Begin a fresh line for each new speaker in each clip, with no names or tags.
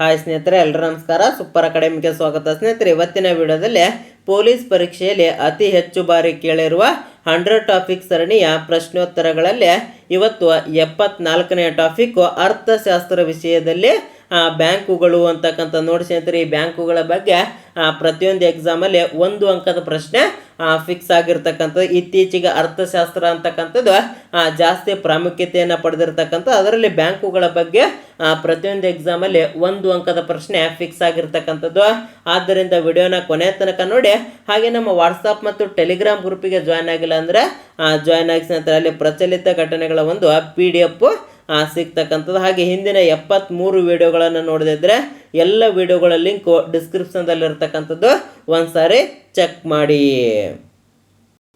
Hi ಸ್ನೇಹಿತರೆ ಎಲ್ಲರೂ ನಮಸ್ಕಾರ. ಸೂಪರ್ ಅಕಾಡೆಮಿಗೆ ಸ್ವಾಗತ. ಸ್ನೇಹಿತರೆ, ಇವತ್ತಿನ ವಿಡಿಯೋದಲ್ಲಿ ಪೊಲೀಸ್ ಪರೀಕ್ಷೆಯಲ್ಲಿ ಅತಿ ಹೆಚ್ಚು ಬಾರಿ ಕೇಳಿರುವ ಹಂಡ್ರೆಡ್ ಟಾಪಿಕ್ ಸರಣಿಯ ಪ್ರಶ್ನೋತ್ತರಗಳಲ್ಲಿ ಇವತ್ತು ಎಪ್ಪತ್ನಾಲ್ಕನೇ ಟಾಪಿಕ್ ಅರ್ಥಶಾಸ್ತ್ರ ವಿಷಯದಲ್ಲಿ ಬ್ಯಾಂಕುಗಳು ಅಂತಕ್ಕಂಥ ನೋಡಿ ಸ್ನೇಹಿತರೆ, ಈ ಬ್ಯಾಂಕುಗಳ ಬಗ್ಗೆ ಪ್ರತಿಯೊಂದು ಎಕ್ಸಾಮಲ್ಲಿ ಒಂದು ಅಂಕದ ಪ್ರಶ್ನೆ ಫಿಕ್ಸ್ ಆಗಿರ್ತಕ್ಕಂಥದ್ದು. ಇತ್ತೀಚೆಗೆ ಅರ್ಥಶಾಸ್ತ್ರ ಅಂತಕ್ಕಂಥದ್ದು ಜಾಸ್ತಿ ಪ್ರಾಮುಖ್ಯತೆಯನ್ನು ಪಡೆದಿರ್ತಕ್ಕಂಥ ಅದರಲ್ಲಿ ಬ್ಯಾಂಕುಗಳ ಬಗ್ಗೆ ಪ್ರತಿಯೊಂದು ಎಕ್ಸಾಮಲ್ಲಿ ಒಂದು ಅಂಕದ ಪ್ರಶ್ನೆ ಫಿಕ್ಸ್ ಆಗಿರ್ತಕ್ಕಂಥದ್ದು. ಆದ್ದರಿಂದ ವಿಡಿಯೋನ ಕೊನೆ ತನಕ ನೋಡಿ. ಹಾಗೆ ನಮ್ಮ ವಾಟ್ಸಪ್ ಮತ್ತು ಟೆಲಿಗ್ರಾಮ್ ಗ್ರೂಪಿಗೆ ಜಾಯ್ನ್ ಆಗಿಲ್ಲ ಅಂದರೆ ಜಾಯ್ನ್ ಆಗಿ ಸ್ನೇಹಿತರೆ, ಅಲ್ಲಿ ಪ್ರಚಲಿತ ಘಟನೆಗಳ ಒಂದು ಪಿ ಡಿ ಎಫ್ ಸಿಗ್ತಕ್ಕಂಥದ್ದು. ಹಾಗೆ ಹಿಂದಿನ ಎಪ್ಪತ್ತ್ಮೂರು ವಿಡಿಯೋಗಳನ್ನು ನೋಡಿದ್ರೆ ಎಲ್ಲ ವಿಡಿಯೋಗಳ ಲಿಂಕ್ ಡಿಸ್ಕ್ರಿಪ್ಷನ್ದಲ್ಲಿರ್ತಕ್ಕಂಥದ್ದು ಒಂದು ಸಾರಿ ಚೆಕ್ ಮಾಡಿ.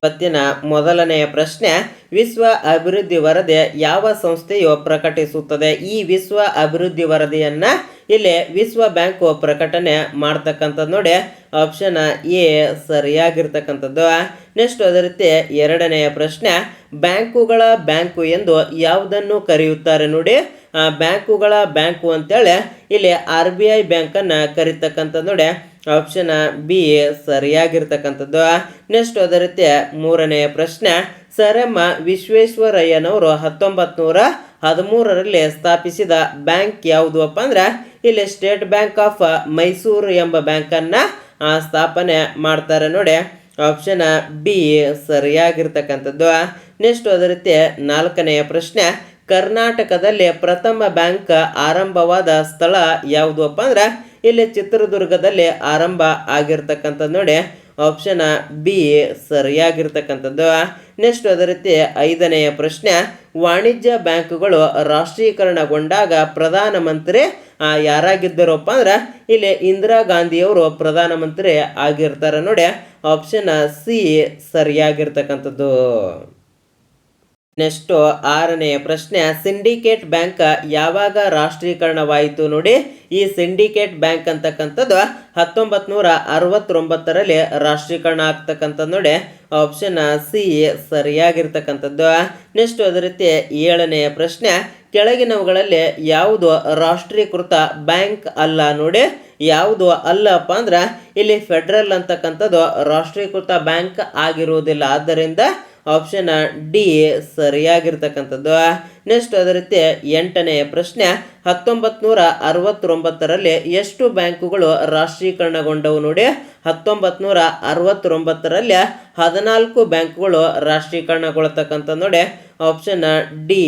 ಇವತ್ತಿನ ಮೊದಲನೆಯ ಪ್ರಶ್ನೆ, ವಿಶ್ವ ಅಭಿವೃದ್ಧಿ ವರದಿ ಯಾವ ಸಂಸ್ಥೆಯು ಪ್ರಕಟಿಸುತ್ತದೆ? ಈ ವಿಶ್ವ ಅಭಿವೃದ್ಧಿ ವರದಿಯನ್ನ ಇಲ್ಲಿ ವಿಶ್ವ ಬ್ಯಾಂಕು ಪ್ರಕಟಣೆ ಮಾಡ್ತಕ್ಕಂಥದ್ದು ನೋಡಿ. ಆಪ್ಷನ್ ಎ ಸರಿಯಾಗಿರ್ತಕ್ಕಂಥದ್ದು. ನೆಕ್ಸ್ಟ್ ಅದೇ ರೀತಿ ಎರಡನೆಯ ಪ್ರಶ್ನೆ, ಬ್ಯಾಂಕುಗಳ ಬ್ಯಾಂಕು ಎಂದು ಯಾವುದನ್ನು ಕರೆಯುತ್ತಾರೆ ನೋಡಿ. ಬ್ಯಾಂಕುಗಳ ಬ್ಯಾಂಕು ಅಂತೇಳಿ ಇಲ್ಲಿ ಆರ್ ಬಿ ಐ ಬ್ಯಾಂಕನ್ನು ಕರೀತಕ್ಕಂಥದ್ದು ನೋಡಿ. ಆಪ್ಷನ್ ಬಿ ಸರಿಯಾಗಿರ್ತಕ್ಕಂಥದ್ದು. ನೆಕ್ಸ್ಟ್ ಅದೇ ರೀತಿ ಮೂರನೆಯ ಪ್ರಶ್ನೆ ಸರ್ ಎಂ ವಿಶ್ವೇಶ್ವರಯ್ಯನವರು ಹತ್ತೊಂಬತ್ತು ನೂರ ಹದಿಮೂರರಲ್ಲಿ ಸ್ಥಾಪಿಸಿದ ಬ್ಯಾಂಕ್ ಯಾವುದು ಅಪ್ಪ ಅಂದ್ರೆ ಇಲ್ಲಿ ಸ್ಟೇಟ್ ಬ್ಯಾಂಕ್ ಆಫ್ ಮೈಸೂರು ಎಂಬ ಬ್ಯಾಂಕನ್ನು ಸ್ಥಾಪನೆ ಮಾಡ್ತಾರೆ ನೋಡಿ. ಆಪ್ಷನ್ ಬಿ ಸರಿಯಾಗಿರ್ತಕ್ಕಂಥದ್ದು. ನೆಕ್ಸ್ಟ್ ಅದೇ ರೀತಿ ನಾಲ್ಕನೆಯ ಪ್ರಶ್ನೆ, ಕರ್ನಾಟಕದಲ್ಲಿ ಪ್ರಥಮ ಬ್ಯಾಂಕ್ ಆರಂಭವಾದ ಸ್ಥಳ ಯಾವುದು ಅಪ್ಪ ಅಂದ್ರೆ ಇಲ್ಲಿ ಚಿತ್ರದುರ್ಗದಲ್ಲಿ ಆರಂಭ ಆಗಿರ್ತಕ್ಕಂಥದ್ದು ನೋಡಿ. ಆಪ್ಷನ್ ಬಿ ಸರಿಯಾಗಿರ್ತಕ್ಕಂಥದ್ದು. ನೆಕ್ಸ್ಟ್ ಅದೇ ರೀತಿ ಐದನೆಯ ಪ್ರಶ್ನೆ ವಾಣಿಜ್ಯ ಬ್ಯಾಂಕುಗಳು ರಾಷ್ಟ್ರೀಕರಣಗೊಂಡಾಗ ಪ್ರಧಾನಮಂತ್ರಿ ಯಾರಾಗಿದ್ದರಪ್ಪ ಅಂದ್ರೆ ಇಲ್ಲಿ ಇಂದಿರಾ ಗಾಂಧಿಯವರು ಪ್ರಧಾನಮಂತ್ರಿ ಆಗಿರ್ತಾರೆ ನೋಡಿ. Option C ಸರಿಯಾಗಿರ್ತಕ್ಕಂಥದ್ದು. ನೆಕ್ಸ್ಟು ಆರನೆಯ ಪ್ರಶ್ನೆ, ಸಿಂಡಿಕೇಟ್ ಬ್ಯಾಂಕ್ ಯಾವಾಗ ರಾಷ್ಟ್ರೀಕರಣವಾಯಿತು ನೋಡಿ. ಈ ಸಿಂಡಿಕೇಟ್ ಬ್ಯಾಂಕ್ ಅಂತಕ್ಕಂಥದ್ದು ಹತ್ತೊಂಬತ್ತು ನೂರ ಅರವತ್ತೊಂಬತ್ತರಲ್ಲಿ ರಾಷ್ಟ್ರೀಕರಣ ಆಗ್ತಕ್ಕಂಥದ್ದು ನೋಡಿ. Option C ಸರಿಯಾಗಿರ್ತಕ್ಕಂಥದ್ದು. ನೆಕ್ಸ್ಟ್ ಅದೇ ರೀತಿ ಏಳನೆಯ ಪ್ರಶ್ನೆ, ಕೆಳಗಿನವುಗಳಲ್ಲಿ ಯಾವುದು ರಾಷ್ಟ್ರೀಕೃತ ಬ್ಯಾಂಕ್ ಅಲ್ಲ ನೋಡಿ. ಯಾವುದು ಅಲ್ಲಪ್ಪ ಅಂದ್ರೆ, ಇಲ್ಲಿ ಫೆಡರಲ್ ಅಂತಕ್ಕಂಥದ್ದು ರಾಷ್ಟ್ರೀಕೃತ ಬ್ಯಾಂಕ್ ಆಗಿರುವುದಿಲ್ಲ. ಆದ್ದರಿಂದ ಆಪ್ಷನ್ ಡಿ ಸರಿಯಾಗಿರ್ತಕ್ಕಂಥದ್ದು. ನೆಕ್ಸ್ಟ್ ಅದೇ ರೀತಿ ಎಂಟನೆಯ ಪ್ರಶ್ನೆ ಹತ್ತೊಂಬತ್ತು ನೂರ ಅರವತ್ತೊಂಬತ್ತರಲ್ಲಿ ಎಷ್ಟು ಬ್ಯಾಂಕುಗಳು ರಾಷ್ಟ್ರೀಕರಣಗೊಂಡವು ನೋಡಿ. ಹತ್ತೊಂಬತ್ತು ನೂರ ಅರವತ್ತೊಂಬತ್ತರಲ್ಲಿ ಹದಿನಾಲ್ಕು ಬ್ಯಾಂಕುಗಳು ರಾಷ್ಟ್ರೀಕರಣಗೊಳ್ತಕ್ಕಂಥ ನೋಡಿ. Option D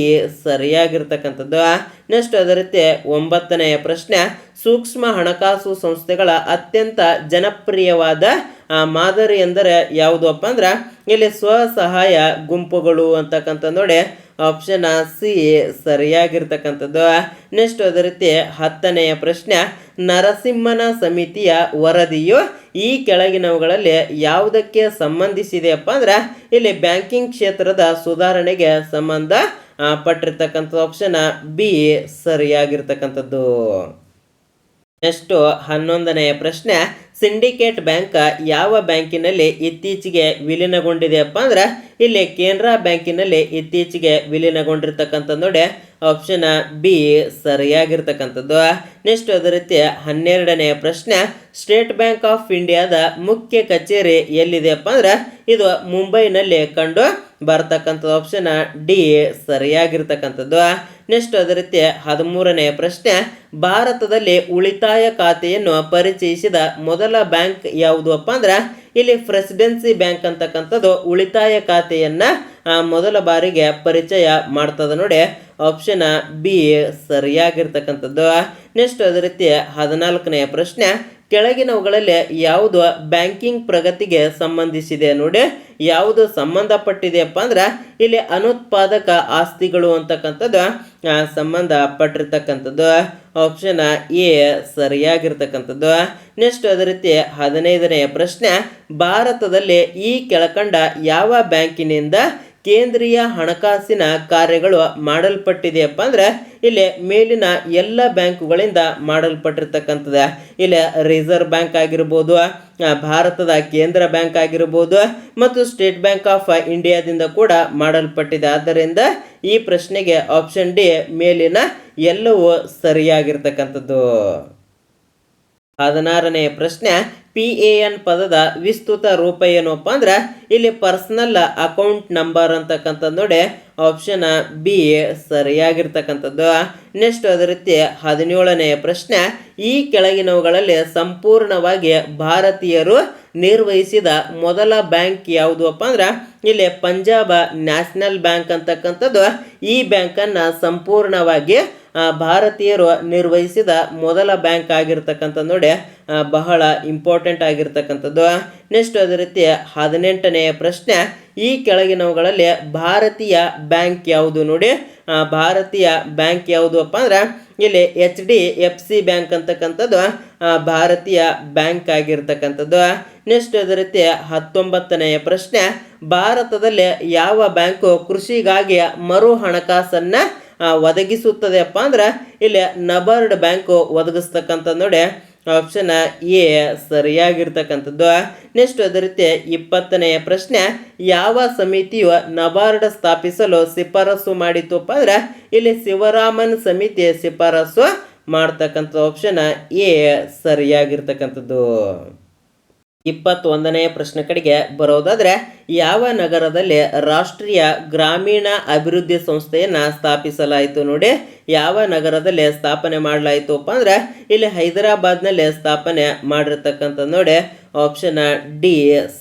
ಸರಿಯಾಗಿರ್ತಕ್ಕಂಥದ್ದು. ನೆಕ್ಸ್ಟ್ ಅದೇ ರೀತಿ ಒಂಬತ್ತನೆಯ ಪ್ರಶ್ನೆ, ಸೂಕ್ಷ್ಮ ಹಣಕಾಸು ಸಂಸ್ಥೆಗಳ ಅತ್ಯಂತ ಜನಪ್ರಿಯವಾದ ಮಾದರಿ ಎಂದರೆ ಯಾವುದು ಅಪ್ಪ ಅಂದ್ರೆ, ಇಲ್ಲಿ ಸ್ವಸಹಾಯ ಗುಂಪುಗಳು ಅಂತಕ್ಕಂಥ ನೋಡಿ ಆಪ್ಷನ್ ಸಿ ಸರಿಯಾಗಿರ್ತಕ್ಕಂಥದ್ದು. ನೆಕ್ಸ್ಟ್ ಅದೇ ರೀತಿ ಹತ್ತನೆಯ ಪ್ರಶ್ನೆ, ನರಸಿಂಹನ ಸಮಿತಿಯ ವರದಿಯು ಈ ಕೆಳಗಿನವುಗಳಲ್ಲಿ ಯಾವುದಕ್ಕೆ ಸಂಬಂಧಿಸಿದೆಯಪ್ಪ ಅಂದ್ರೆ, ಇಲ್ಲಿ ಬ್ಯಾಂಕಿಂಗ್ ಕ್ಷೇತ್ರದ ಸುಧಾರಣೆಗೆ ಸಂಬಂಧ ಪಟ್ಟಿರ್ತಕ್ಕಂಥ ಆಪ್ಷನ್ ಬಿ ಸರಿಯಾಗಿರ್ತಕ್ಕಂಥದ್ದು. ನೆಕ್ಸ್ಟು ಹನ್ನೊಂದನೆಯ ಪ್ರಶ್ನೆ, ಸಿಂಡಿಕೇಟ್ ಬ್ಯಾಂಕ್ ಯಾವ ಬ್ಯಾಂಕಿನಲ್ಲಿ ಇತ್ತೀಚೆಗೆ ವಿಲೀನಗೊಂಡಿದೆಯಪ್ಪ ಅಂದ್ರೆ ಇಲ್ಲಿ ಕೆನರಾ ಬ್ಯಾಂಕಿನಲ್ಲಿ ಇತ್ತೀಚೆಗೆ ವಿಲೀನಗೊಂಡಿರ್ತಕ್ಕಂಥ ನೋಡಿ ಆಪ್ಷನ್ ಬಿ ಸರಿಯಾಗಿರ್ತಕ್ಕಂಥದ್ದು. ನೆಕ್ಸ್ಟ್ ಅದೇ ರೀತಿ ಹನ್ನೆರಡನೆಯ ಪ್ರಶ್ನೆ, ಸ್ಟೇಟ್ ಬ್ಯಾಂಕ್ ಆಫ್ ಇಂಡಿಯಾದ ಮುಖ್ಯ ಕಚೇರಿ ಎಲ್ಲಿದೆಯಪ್ಪ ಅಂದ್ರೆ ಇದು ಮುಂಬೈನಲ್ಲಿ ಕಂಡು ಬರ್ತಕ್ಕಂಥದ್ದು ಆಪ್ಷನ್ ಡಿ ಸರಿಯಾಗಿರ್ತಕ್ಕಂಥದ್ದು. ನೆಕ್ಸ್ಟ್ ಅದೇ ರೀತಿ ಹದಿಮೂರನೆಯ ಪ್ರಶ್ನೆ ಭಾರತದಲ್ಲಿ ಉಳಿತಾಯ ಖಾತೆಯನ್ನು ಪರಿಚಯಿಸಿದ ಮೊದಲ ಬ್ಯಾಂಕ್ ಯಾವುದು ಅಪ್ಪ ಅಂದ್ರೆ ಇಲ್ಲಿ ಪ್ರೆಸಿಡೆನ್ಸಿ ಬ್ಯಾಂಕ್ ಅಂತಕ್ಕಂಥದ್ದು ಉಳಿತಾಯ ಖಾತೆಯನ್ನ ಮೊದಲ ಬಾರಿಗೆ ಪರಿಚಯ ಮಾಡ್ತದೆ ನೋಡಿ. ಆಪ್ಷನ್ ಬಿ ಸರಿಯಾಗಿರ್ತಕ್ಕಂಥದ್ದು. ನೆಕ್ಸ್ಟ್ ಅದೇ ರೀತಿ ಹದಿನಾಲ್ಕನೆಯ ಪ್ರಶ್ನೆ. ಕೆಳಗಿನವುಗಳಲ್ಲಿ ಯಾವುದು ಬ್ಯಾಂಕಿಂಗ್ ಪ್ರಗತಿಗೆ ಸಂಬಂಧಿಸಿದೆ ನೋಡಿ, ಯಾವುದು ಸಂಬಂಧಪಟ್ಟಿದೆಯಪ್ಪ ಅಂದ್ರೆ ಇಲ್ಲಿ ಅನುತ್ಪಾದಕ ಆಸ್ತಿಗಳು ಅಂತಕ್ಕಂಥದ್ದು ಸಂಬಂಧ ಸಂಬಂಧಪಟ್ಟಿರ್ತಕ್ಕಂಥದ್ದು ಆಪ್ಷನ್ ಎ ಸರಿಯಾಗಿರ್ತಕ್ಕಂಥದ್ದು. ನೆಕ್ಸ್ಟ್ ಅದೇ ರೀತಿ ಹದಿನೈದನೆಯ ಪ್ರಶ್ನೆ, ಭಾರತದಲ್ಲಿ ಈ ಕೆಳಕಂಡ ಯಾವ ಬ್ಯಾಂಕಿನಿಂದ ಕೇಂದ್ರೀಯ ಹಣಕಾಸಿನ ಕಾರ್ಯಗಳು ಮಾಡಲ್ಪಟ್ಟಿದೆಯಪ್ಪ ಅಂದ್ರೆ ಇಲ್ಲಿ ಮೇಲಿನ ಎಲ್ಲ ಬ್ಯಾಂಕುಗಳಿಂದ ಮಾಡಲ್ಪಟ್ಟಿರ್ತಕ್ಕಂಥದ್ದು. ಇಲ್ಲಿ ರಿಸರ್ವ್ ಬ್ಯಾಂಕ್ ಆಗಿರ್ಬೋದು ಭಾರತದ ಕೇಂದ್ರ ಬ್ಯಾಂಕ್ ಆಗಿರ್ಬೋದು ಮತ್ತು ಸ್ಟೇಟ್ ಬ್ಯಾಂಕ್ ಆಫ್ ಇಂಡಿಯಾದಿಂದ ಕೂಡ ಮಾಡಲ್ಪಟ್ಟಿದೆ. ಆದ್ದರಿಂದ ಈ ಪ್ರಶ್ನೆಗೆ ಆಪ್ಷನ್ ಡಿ ಮೇಲಿನ ಎಲ್ಲವೂ ಸರಿಯಾಗಿರ್ತಕ್ಕಂಥದ್ದು. ಹದಿನಾರನೆಯ ಪ್ರಶ್ನೆ ಪಿ ಎ ಎನ್ ಪದದ ವಿಸ್ತೃತ ರೂಪ ಏನಪ್ಪ ಅಂದ್ರೆ ಇಲ್ಲಿ ಪರ್ಸನಲ್ ಅಕೌಂಟ್ ನಂಬರ್ ಅಂತಕ್ಕಂಥದ್ದು ನೋಡಿ ಆಪ್ಷನ್ ಬಿ ಸರಿಯಾಗಿರ್ತಕ್ಕಂಥದ್ದು. ನೆಕ್ಸ್ಟ್ ಅದೇ ರೀತಿ ಹದಿನೇಳನೆಯ ಪ್ರಶ್ನೆ, ಈ ಕೆಳಗಿನವುಗಳಲ್ಲಿ ಸಂಪೂರ್ಣವಾಗಿ ಭಾರತೀಯರು ನಿರ್ವಹಿಸಿದ ಮೊದಲ ಬ್ಯಾಂಕ್ ಯಾವುದು ಅಪ್ಪ ಅಂದ್ರೆ ಇಲ್ಲಿ ಪಂಜಾಬ್ ನ್ಯಾಷನಲ್ ಬ್ಯಾಂಕ್ ಅಂತಕ್ಕಂಥದ್ದು. ಈ ಬ್ಯಾಂಕನ್ನು ಸಂಪೂರ್ಣವಾಗಿ ಭಾರತೀಯರು ನಿರ್ವಹಿಸಿದ ಮೊದಲ ಬ್ಯಾಂಕ್ ಆಗಿರ್ತಕ್ಕಂಥ ನೋಡಿ ಬಹಳ ಇಂಪಾರ್ಟೆಂಟ್ ಆಗಿರ್ತಕ್ಕಂಥದ್ದು. ನೆಕ್ಸ್ಟ್ ಅದೇ ರೀತಿ ಹದಿನೆಂಟನೆಯ ಪ್ರಶ್ನೆ, ಈ ಕೆಳಗಿನವುಗಳಲ್ಲಿ ಭಾರತೀಯ ಬ್ಯಾಂಕ್ ಯಾವುದು ನೋಡಿ? ಭಾರತೀಯ ಬ್ಯಾಂಕ್ ಯಾವುದು ಅಪ್ಪ ಅಂದ್ರೆ, ಇಲ್ಲಿ H D F C bank ಅಂತಕ್ಕಂಥದ್ದು ಭಾರತೀಯ ಬ್ಯಾಂಕ್ ಆಗಿರ್ತಕ್ಕಂಥದ್ದು. ನೆಕ್ಸ್ಟ್ ಅದೇ ರೀತಿ ಹತ್ತೊಂಬತ್ತನೆಯ ಪ್ರಶ್ನೆ, ಭಾರತದಲ್ಲಿ ಯಾವ ಬ್ಯಾಂಕು ಕೃಷಿಗಾಗಿ ಮರು ಹಣಕಾಸನ್ನ ಆ, ಒದಗಿಸುತ್ತದೆಪ್ಪ ಅಂದ್ರೆ ಇಲ್ಲಿ ನಬಾರ್ಡ್ ಬ್ಯಾಂಕು ಒದಗಿಸ್ತಕ್ಕಂಥದ್ದು ನೋಡಿ ಆಪ್ಷನ್ ಎ ಸರಿಯಾಗಿರ್ತಕ್ಕಂಥದ್ದು. ನೆಕ್ಸ್ಟ್ ಅದೇ ರೀತಿ ಇಪ್ಪತ್ತನೆಯ ಪ್ರಶ್ನೆ ಯಾವ ಸಮಿತಿಯು ನಬಾರ್ಡ್ ಸ್ಥಾಪಿಸಲು ಶಿಫಾರಸು ಮಾಡಿತಪ್ಪ ಅಂದ್ರೆ ಇಲ್ಲಿ ಶಿವರಾಮನ್ ಸಮಿತಿ ಶಿಫಾರಸು ಮಾಡ್ತಕ್ಕಂಥ ಆಪ್ಷನ್ ಎ ಸರಿಯಾಗಿರ್ತಕ್ಕಂಥದ್ದು. ಇಪ್ಪತ್ತೊಂದನೆಯ ಪ್ರಶ್ನೆ ಕಡೆಗೆ ಬರೋದಾದ್ರೆ ಯಾವ ನಗರದಲ್ಲಿ ರಾಷ್ಟ್ರೀಯ ಗ್ರಾಮೀಣ ಅಭಿವೃದ್ಧಿ ಸಂಸ್ಥೆಯನ್ನು ಸ್ಥಾಪಿಸಲಾಯಿತು ನೋಡಿ? ಯಾವ ನಗರದಲ್ಲಿ ಸ್ಥಾಪನೆ ಮಾಡಲಾಯಿತಪ್ಪ ಅಂದ್ರೆ ಇಲ್ಲಿ ಹೈದರಾಬಾದ್ನಲ್ಲಿ ಸ್ಥಾಪನೆ ಮಾಡಿರ್ತಕ್ಕಂಥದ್ದು ನೋಡಿ ಆಪ್ಷನ್ ಡಿ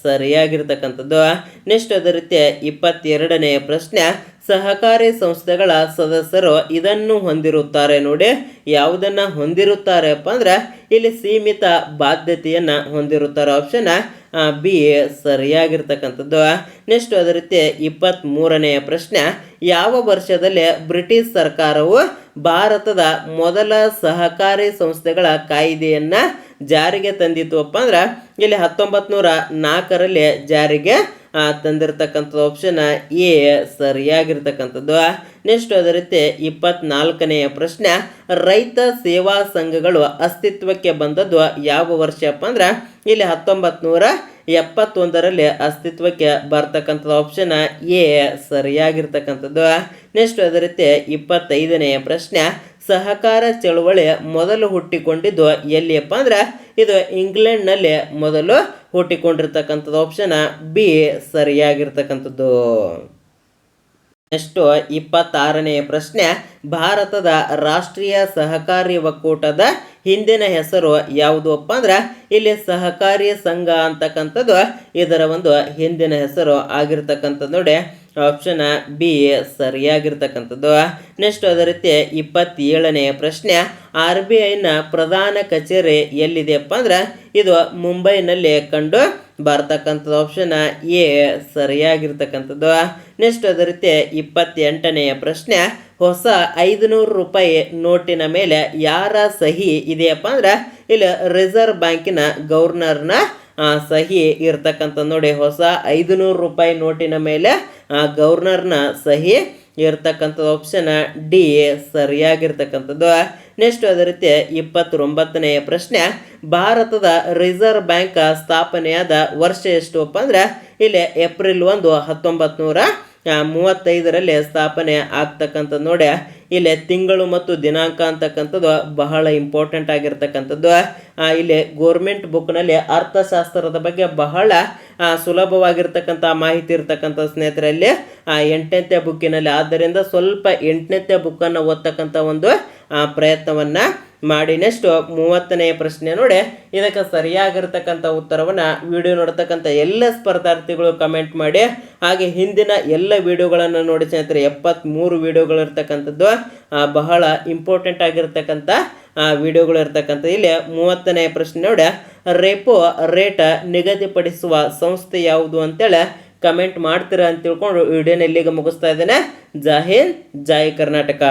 ಸರಿಯಾಗಿರ್ತಕ್ಕಂಥದ್ದು. ನೆಕ್ಸ್ಟ್ ಅದೇ ರೀತಿ ಇಪ್ಪತ್ತೆರಡನೆಯ ಪ್ರಶ್ನೆ ಸಹಕಾರಿ ಸಂಸ್ಥೆಗಳ ಸದಸ್ಯರು ಇದನ್ನು ಹೊಂದಿರುತ್ತಾರೆ ನೋಡಿ. ಯಾವುದನ್ನ ಹೊಂದಿರುತ್ತಾರೆಪ್ಪ ಅಂದ್ರೆ ಇಲ್ಲಿ ಸೀಮಿತ ಬಾಧ್ಯತೆಯನ್ನು ಹೊಂದಿರುತ್ತಾರೆ. ಆಪ್ಷನ್ ಬಿ ಸರಿಯಾಗಿರ್ತಕ್ಕಂಥದ್ದು. ನೆಕ್ಸ್ಟ್ ಅದೇ ರೀತಿ ಇಪ್ಪತ್ತ್ ಮೂರನೆಯ ಪ್ರಶ್ನೆ, ಯಾವ ವರ್ಷದಲ್ಲಿ ಬ್ರಿಟಿಷ್ ಸರ್ಕಾರವು ಭಾರತದ ಮೊದಲ ಸಹಕಾರಿ ಸಂಸ್ಥೆಗಳ ಕಾಯ್ದೆಯನ್ನು ಜಾರಿಗೆ ತಂದಿತ್ತು ಅಂದ್ರೆ, ಇಲ್ಲಿ ಹತ್ತೊಂಬತ್ತು ನೂರ ನಾಲ್ಕರಲ್ಲಿ ಜಾರಿಗೆ ತಂದಿರತಕ್ಕಂಥದ್ದು ಆಪ್ಷನ್ ಎ ಸರಿಯಾಗಿರ್ತಕ್ಕಂಥದ್ದು. ನೆಕ್ಸ್ಟ್ ಅದೇ ರೀತಿ ಇಪ್ಪತ್ನಾಲ್ಕನೆಯ ಪ್ರಶ್ನೆ. ರೈತ ಸೇವಾ ಸಂಘಗಳು ಅಸ್ತಿತ್ವಕ್ಕೆ ಬಂದದ್ದು ಯಾವ ವರ್ಷಪ್ಪ ಅಂದ್ರೆ? ಇಲ್ಲಿ ಹತ್ತೊಂಬತ್ತು ನೂರ ಎಪ್ಪತ್ತೊಂದರಲ್ಲಿ ಅಸ್ತಿತ್ವಕ್ಕೆ ಬರ್ತಕ್ಕಂಥದ್ದು ಆಪ್ಷನ್ ಎ ಸರಿಯಾಗಿರ್ತಕ್ಕಂಥದ್ದು. ನೆಕ್ಸ್ಟ್ ಅದೇ ರೀತಿ ಇಪ್ಪತ್ತೈದನೆಯ ಪ್ರಶ್ನೆ. ಸಹಕಾರ ಚಳುವಳಿ ಮೊದಲು ಹುಟ್ಟಿಕೊಂಡಿದ್ದು ಎಲ್ಲಿಯಪ್ಪ ಅಂದ್ರೆ ಇದು ಇಂಗ್ಲೆಂಡ್ನಲ್ಲಿ ಮೊದಲು ಹುಟ್ಟಿಕೊಂಡಿರ್ತಕ್ಕಂಥದ್ದು ಆಪ್ಷನ್ ಬಿ ಸರಿಯಾಗಿರ್ತಕ್ಕಂಥದ್ದು. ನೆಕ್ಸ್ಟು ಇಪ್ಪತ್ತಾರನೆಯ ಪ್ರಶ್ನೆ, ಭಾರತದ ರಾಷ್ಟ್ರೀಯ ಸಹಕಾರಿ ಒಕ್ಕೂಟದ ಹಿಂದಿನ ಹೆಸರು ಯಾವುದು ಅಪ್ಪ ಅಂದ್ರೆ ಇಲ್ಲಿ ಸಹಕಾರಿ ಸಂಘ ಅಂತಕ್ಕಂಥದ್ದು ಇದರ ಒಂದು ಹಿಂದಿನ ಹೆಸರು ಆಗಿರ್ತಕ್ಕಂಥದ್ದು ನೋಡಿ. ಆಪ್ಷನ್ ಬಿ ಸರಿಯಾಗಿರ್ತಕ್ಕಂಥದ್ದು. ನೆಕ್ಸ್ಟ್ ಅದೇ ರೀತಿ ಇಪ್ಪತ್ತೇಳನೆಯ ಪ್ರಶ್ನೆ. ಆರ್ ಬಿ ಐನ ಪ್ರಧಾನ ಕಚೇರಿ ಎಲ್ಲಿದೆಯಪ್ಪ ಅಂದ್ರೆ ಇದು ಮುಂಬೈನಲ್ಲಿ ಕಂಡು ಬರ್ತಕ್ಕಂಥದ್ದು. ಆಪ್ಷನ್ ಎ ಸರಿಯಾಗಿರ್ತಕ್ಕಂಥದ್ದು. ನೆಕ್ಸ್ಟ್ ಅದೇ ರೀತಿ ಇಪ್ಪತ್ತೆಂಟನೆಯ ಪ್ರಶ್ನೆ. ಹೊಸ ಐದುನೂರು ರೂಪಾಯಿ ನೋಟಿನ ಮೇಲೆ ಯಾರ ಸಹಿ ಇದೆಯಪ್ಪ ಅಂದ್ರೆ ಇಲ್ಲಿ ರಿಸರ್ವ್ ಬ್ಯಾಂಕಿನ ಗವರ್ನರ್ನ ಸಹಿ ಇರ್ತಕ್ಕಂಥ ನೋಡಿ, ಹೊಸ ಐದುನೂರು ರೂಪಾಯಿ ನೋಟಿನ ಮೇಲೆ ಗವರ್ನರ್ನ ಸಹಿ ಇರ್ತಕ್ಕಂಥದ್ದು ಆಪ್ಷನ್ ಡಿ ಸರಿಯಾಗಿರ್ತಕ್ಕಂಥದ್ದು. ನೆಕ್ಸ್ಟ್ ಅದೇ ರೀತಿ ಇಪ್ಪತ್ತೊಂಬತ್ತನೆಯ ಪ್ರಶ್ನೆ, ಭಾರತದ ರಿಸರ್ವ್ ಬ್ಯಾಂಕ್ ಸ್ಥಾಪನೆಯಾದ ವರ್ಷ ಎಷ್ಟು ಅಪ್ಪ ಅಂದರೆ, ಇಲ್ಲಿ ಏಪ್ರಿಲ್ ಒಂದು ಹತ್ತೊಂಬತ್ತು ನೂರ ಮೂವತ್ತೈದರಲ್ಲಿ ಸ್ಥಾಪನೆ ಆಗ್ತಕ್ಕಂಥದ್ದು ನೋಡಿ. ಇಲ್ಲಿ ತಿಂಗಳು ಮತ್ತು ದಿನಾಂಕ ಅಂತಕ್ಕಂಥದ್ದು ಬಹಳ ಇಂಪಾರ್ಟೆಂಟ್ ಆಗಿರ್ತಕ್ಕಂಥದ್ದು. ಇಲ್ಲಿ ಗೋರ್ಮೆಂಟ್ ಬುಕ್ನಲ್ಲಿ ಅರ್ಥಶಾಸ್ತ್ರದ ಬಗ್ಗೆ ಬಹಳ ಸುಲಭವಾಗಿರ್ತಕ್ಕಂಥ ಮಾಹಿತಿ ಇರ್ತಕ್ಕಂಥ ಸ್ನೇಹಿತರಲ್ಲಿ ಆ ಎಂಟನೇ ಬುಕ್ಕಿನಲ್ಲಿ ಆದ್ದರಿಂದ ಸ್ವಲ್ಪ ಎಂಟನೇ ಬುಕ್ಕನ್ನು ಓದ್ತಕ್ಕಂಥ ಒಂದು ಪ್ರಯತ್ನವನ್ನು ಮಾಡಿ. ನೆಕ್ಸ್ಟ್ ಮೂವತ್ತನೆಯ ಪ್ರಶ್ನೆ ನೋಡಿ. ಇದಕ್ಕೆ ಸರಿಯಾಗಿರ್ತಕ್ಕಂಥ ಉತ್ತರವನ್ನು ವಿಡಿಯೋ ನೋಡ್ತಕ್ಕಂಥ ಎಲ್ಲ ಸ್ಪರ್ಧಾರ್ಥಿಗಳು ಕಮೆಂಟ್ ಮಾಡಿ. ಹಾಗೆ ಹಿಂದಿನ ಎಲ್ಲ ವಿಡಿಯೋಗಳನ್ನು ನೋಡಿ ಸ್ನೇಹಿತರೆ ಎಪ್ಪತ್ತ್ಮೂರು ವಿಡಿಯೋಗಳು ಇರ್ತಕ್ಕಂಥದ್ದು ಆ, ಬಹಳ ಇಂಪಾರ್ಟೆಂಟ್ ಆಗಿರ್ತಕ್ಕಂಥ ವಿಡಿಯೋಗಳು ಇರ್ತಕ್ಕಂಥ ಇಲ್ಲಿ ಮೂವತ್ತನೆಯ ಪ್ರಶ್ನೆ ನೋಡಿ. ರೆಪೋ ರೇಟ್ ನಿಗದಿಪಡಿಸುವ ಸಂಸ್ಥೆ ಯಾವುದು ಅಂತೇಳಿ ಕಮೆಂಟ್ ಮಾಡ್ತೀರಾ ಅಂತ ತಿಳ್ಕೊಂಡು ವಿಡಿಯೋನ ಇಲ್ಲಿಗೆ ಮುಗಿಸ್ತಾ ಇದ್ದೇನೆ. ಜೈ ಹಿಂದ್, ಜೈ ಕರ್ನಾಟಕ.